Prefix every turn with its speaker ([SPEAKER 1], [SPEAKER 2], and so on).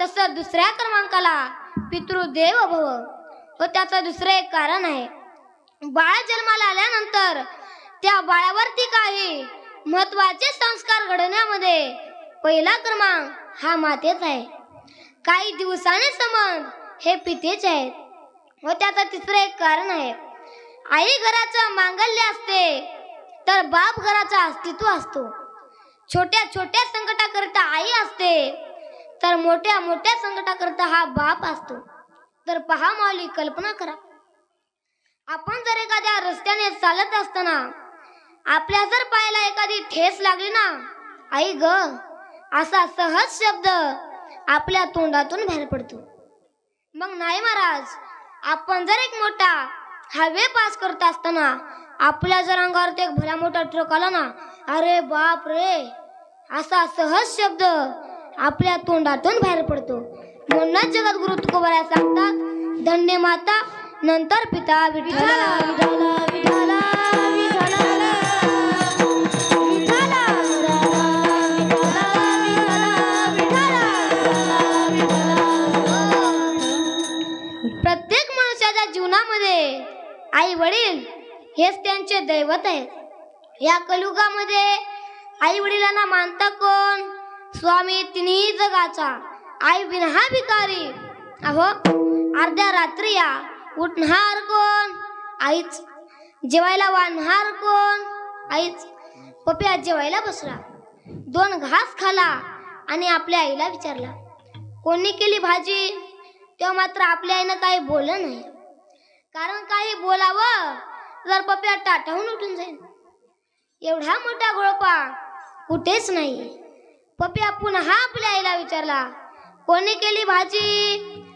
[SPEAKER 1] तसं दुसऱ्या क्रमांकाला पितृदेव भव. व त्याचं दुसरं एक कारण आहे. बाळ जन्माला आल्यानंतर त्या बाळावरती काही महत्त्वाचे संस्कार घडवण्यामध्ये पहिला क्रमांक हा मातेचा आहे. काही दिवसाने संबंध हे पितेचे आहेत. व त्याचं तिसरं एक कारण आहे. आई घराचं मांगल्य असते तर बाप घराचा अस्तित्व असतो. छोट्या छोट्या संकटाकरिता आई असते तर मोठ्या मोठ्या संकटाकरता हा बाप असतो. तर पहा माऊली कल्पना करा. आपण जर एखाद्या रस्त्याने चालत असताना आपल्या जर पायाला एखादी ठेस लागली ना आई ग असा सहज शब्द आपल्या तोंडातून बाहेर पडतो. मग नाही महाराज आपण जर एक मोठा हायवे पास करत असताना आपल्या जर अंगावर एक भला मोठा ट्रक आला ना अरे बाप रे असा सहज शब्द आपल्या तोंडातून बाहेर पडतो म्हणूनच जगद्गुरु तुकोबाला सांगतात धन्य माता नंतर पिता विठ्ठला प्रत्येक मनुष्याच्या जीवनामध्ये आई वडील हेच त्यांचे दैवत आहेत या कलयुगामध्ये आई वडिलांना मानता कोण स्वामी तिन्ही जगाचा आई विनहा भिकारी. अहो अर्ध्या रात्री या. उठणार कोण? आईच. जेवायला वाढणार कोण? आईच. पप्या जेवायला बसला. दोन घास खाला आणि आपल्या आईला विचारला कोणी केली भाजी? तेव्हा मात्र आपल्या आईनं काही बोललं नाही. कारण काही बोलावं जर पप्या टाटाहून उठून जाईल एवढा मोठा गोळपा कुठेच नाही पप्या पुन्हा आपल्या आईला विचारला कोणी केली भाजी?